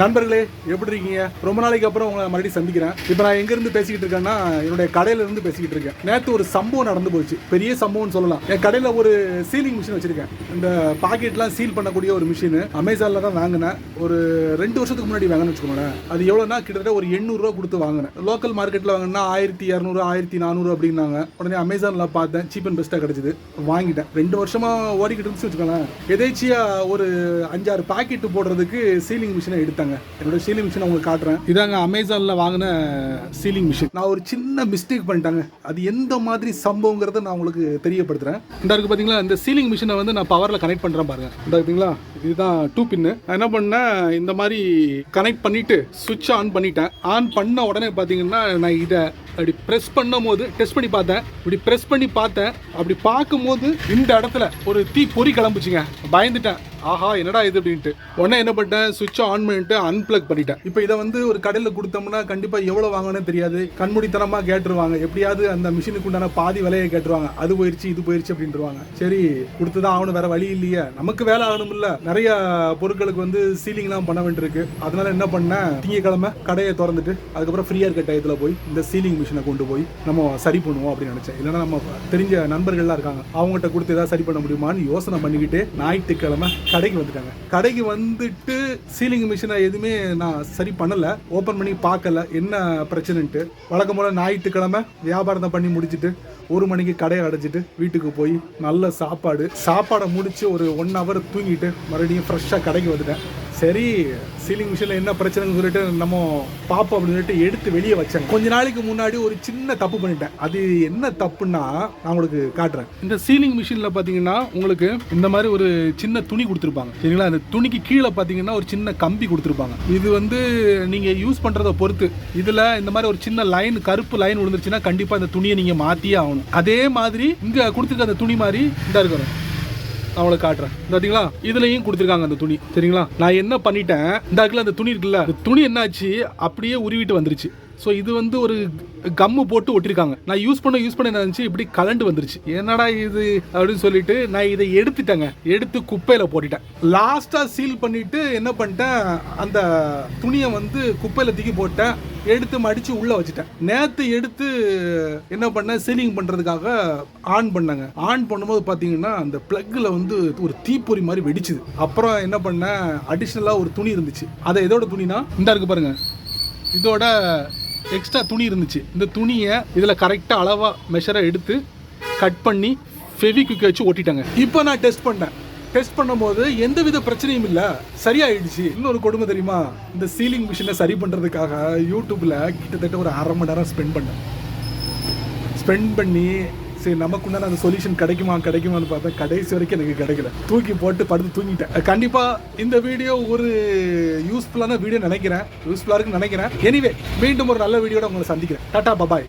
நண்பர்களே எப்படி இருக்கீங்க? ரொம்ப நாளைக்கு அப்புறம் உங்களை மறுபடியும் சந்திக்கிறேன். இப்போ நான் எங்கேருந்து பேசிக்கிட்டு இருக்கேன்னா என்னுடைய கடையில இருந்து பேசிக்கிட்டு இருக்கேன். நேற்று ஒரு சம்பவம் நடந்து போச்சு. பெரிய சம்பவம்னு சொல்லலாம். என் கடையில் ஒரு சீலிங் மிஷின் வச்சிருக்கேன். இந்த பாக்கெட்லாம் சீல் பண்ணக்கூடிய ஒரு மிஷின் அமேசானில் தான் வாங்கினேன். ஒரு ரெண்டு வருஷத்துக்கு முன்னாடி வாங்கினேன்னு வச்சுக்கோங்களேன். அது எவ்வளோனா கிட்டத்தட்ட ஒரு எண்ணூறுரூவா கொடுத்து வாங்கினேன். லோக்கல் மார்க்கெட்டில் வாங்கினா ஆயிரத்தி இரநூறு ஆயிரத்தி நானூறு அப்படின்னாங்க. உடனே அமேசானில் பார்த்தேன். சீப் அண்ட் பெஸ்ட்டாக கிடச்சிது. வாங்கிட்டேன். ரெண்டு வருஷமாக ஓடிக்கிட்டு இருந்துச்சு வச்சுக்கோங்களேன். எதேச்சியாக ஒரு அஞ்சாறு பாக்கெட்டு போடுறதுக்கு சீலிங் மிஷினை எடுத்தாங்க என்னோட சீலிங் மிஷினை உங்களுக்கு காட்டுறேன். இதாங்க அமேசானில் வாங்கின சீலிங் மிஷின் நான் ஒரு சின்ன மிஸ்டேக் பண்ணிட்டாங்க. அது எந்த மாதிரி சம்பவங்கிறத நான் உங்களுக்கு தெரியப்படுத்துறேன். இந்த இருக்கு பார்த்தீங்களா இந்த சீலிங் மிஷினை வந்து நான் பவரில் கனெக்ட் பண்ணுறேன் பாருங்க. இந்த பார்த்தீங்களா இதுதான் டூ பின்னு நான் என்ன பண்ணேன்? இந்த மாதிரி கனெக்ட் பண்ணிட்டு சுவிட்ச் ஆன் பண்ணிட்டேன். ஆன் பண்ண உடனே பார்த்தீங்கன்னா நான் இதை அப்படி ப்ரெஸ் பண்ணும் போது டெஸ்ட் பண்ணி பார்த்தேன். இப்படி ப்ரெஸ் பண்ணி பார்த்தேன். அப்படி பார்க்கும்போது இந்த இடத்துல ஒரு தீ பொறி கிளம்புச்சுங்க. பயந்துட்டேன். ஆஹா என்னடா இது அப்படின்ட்டு. உடனே என்ன பண்ணிட்டேன்? சுவிட்ச் ஆன் பண்ணிட்டு அன்பிளக் பண்ணிட்டேன். இப்போ இதை வந்து ஒரு கடையில் கொடுத்தோம்னா கண்டிப்பாக எவ்வளோ வாங்கணும்னு தெரியாது. கண்மூடித்தனமாக கேட்டுருவாங்க. எப்படியாவது அந்த மிஷினுக்கு உண்டான பாதி விலையை கேட்டுருவாங்க. அது போயிடுச்சு இது போயிடுச்சு அப்படின்றவாங்க சரி கொடுத்து தான் ஆகணும் வேற வழி இல்லையே. நமக்கு வேலை ஆகணும் இல்லை நிறைய பொருட்களுக்கு வந்து சீலிங்லாம் பண்ண வேண்டியிருக்கு. அதனால என்ன பண்ணேன்? திங்கக்கிழமை கடையை திறந்துட்டு அதுக்கப்புறம் ஃப்ரீயாக இருக்க டயத்தில் போய் இந்த சீலிங் மிஷின் கொண்டு போய் நம்ம சரி பண்ணுவோம் அப்படின்னு நினச்சேன். இல்லைன்னா நம்ம தெரிஞ்ச நண்பர்கள்லாம் இருக்காங்க அவங்ககிட்ட கொடுத்து ஏதாவது சரி பண்ண முடியுமான்னு யோசனை பண்ணிக்கிட்டு ஞாயிற்றுக்கிழமை கடைக்கு வந்துட்டாங்க. கடைக்கு வந்துட்டு சீலிங் மிஷினை எதுவுமே நான் சரி பண்ணலை ஓப்பன் பண்ணி பார்க்கல என்ன பிரச்சனைன்ட்டு. வழக்கம் போல் ஞாயிற்றுக்கிழமை வியாபாரத்தை பண்ணி முடிச்சுட்டு ஒரு மணிக்கு கடையை அடைச்சிட்டு வீட்டுக்கு போய் நல்ல சாப்பாடு. சாப்பாடை முடித்து ஒரு ஒன் ஹவர் தூங்கிட்டு மறுபடியும் ஃப்ரெஷ்ஷாக கடைக்கு வந்துட்டேன். சரி சீலிங் மிஷினில் என்ன பிரச்சனைன்னு சொல்லிட்டு நம்ம பார்ப்போம் அப்படின்னு சொல்லிட்டு எடுத்து வெளியே வச்சேன் கொஞ்ச நாளைக்கு முன்னாடி ஒரு சின்ன தப்பு பண்ணிட்டேன். அது என்ன தப்புன்னா நான் உங்களுக்கு காட்டுறேன். இந்த சீலிங் மிஷினில் பார்த்தீங்கன்னா உங்களுக்கு இந்த மாதிரி ஒரு சின்ன துணி கொடுத்துருப்பாங்க. சரிங்களா? அந்த துணிக்கு கீழே பார்த்தீங்கன்னா ஒரு சின்ன கம்பி கொடுத்துருப்பாங்க. இது வந்து நீங்கள் யூஸ் பண்ணுறத பொறுத்து இதில் இந்த மாதிரி ஒரு சின்ன லைன் கருப்பு லைன் விழுந்துருச்சுன்னா கண்டிப்பாக அந்த துணியை நீங்கள் மாற்றியே ஆகணும். அதே மாதிரி இங்கே கொடுத்துருக்க அந்த துணி மாதிரி இதாக இருக்கிறோம் நான் உங்களுக்கு காட்டுறேன். இந்த பாத்தீங்களா? இதுலயும் கொடுத்துருக்காங்க அந்த துணி. சரிங்களா? நான் என்ன பண்ணிட்டேன்? இந்த அந்த துணி இருக்குல்ல அந்த துணி என்னாச்சு? அப்படியே உருவிட்டு வந்துருச்சு. ஸோ இது வந்து ஒரு கம்மு போட்டு ஒட்டிருக்காங்க. நான் யூஸ் பண்ண யூஸ் பண்ண என்ன இருந்துச்சு? இப்படி கலண்டு வந்துருச்சு. என்னடா இது அப்படின்னு சொல்லிட்டு நான் இதை எடுத்துட்டேங்க. எடுத்து குப்பையில் போட்டுட்டேன். லாஸ்ட்டாக சீல் பண்ணிட்டு என்ன பண்ணிட்டேன்? அந்த துணியை வந்து குப்பையில் தூக்கி போட்டேன். எடுத்து மடித்து உள்ளே வச்சுட்டேன். நேற்று எடுத்து என்ன பண்ணேன்? சீலிங் பண்ணுறதுக்காக ஆன் பண்ணேங்க. ஆன் பண்ணும்போது பார்த்தீங்கன்னா அந்த ப்ளக்கில் வந்து ஒரு தீப்பொறி மாதிரி வெடிச்சுது. அப்புறம் என்ன பண்ணேன்? அடிஷ்னலாக ஒரு துணி இருந்துச்சு. அதை எதோட துணினா? இந்த இருக்கு பாருங்கள் இதோட எக்ஸ்ட்ரா துணி இருந்துச்சு. இந்த துணியை இதில் கரெக்டாக அளவாக மெஷராக எடுத்து கட் பண்ணி ஃபெவிக்விக் வச்சு ஒட்டிட்டாங்க இப்போ நான் டெஸ்ட் பண்ணேன். டெஸ்ட் பண்ணும்போது எந்த வித பிரச்சனையும் இல்லை. சரியாயிடுச்சு. இன்னொரு கொடுமை தெரியுமா? இந்த சீலிங் மிஷினை சரி பண்ணுறதுக்காக யூடியூப்பில் கிட்டத்தட்ட ஒரு அரை மணி நேரம் ஸ்பெண்ட் பண்ணேன். ஸ்பெண்ட் பண்ணி சரி நமக்குண்டான அந்த சொல்யூஷன் கிடைக்குமா கிடைக்குமான்னு பார்த்தா கடைசி வரைக்கும் எனக்கு கிடைக்கல. தூக்கி போட்டு படுத்து தூங்கிட்டேன். கண்டிப்பாக இந்த வீடியோ ஒரு யூஸ்ஃபுல்லான வீடியோ நினைக்கிறேன். யூஸ்ஃபுல்லாக இருக்குன்னு நினைக்கிறேன். எனிவே மீண்டும் ஒரு நல்ல வீடியோட உங்களை சந்திக்கிறேன். Tata bye bye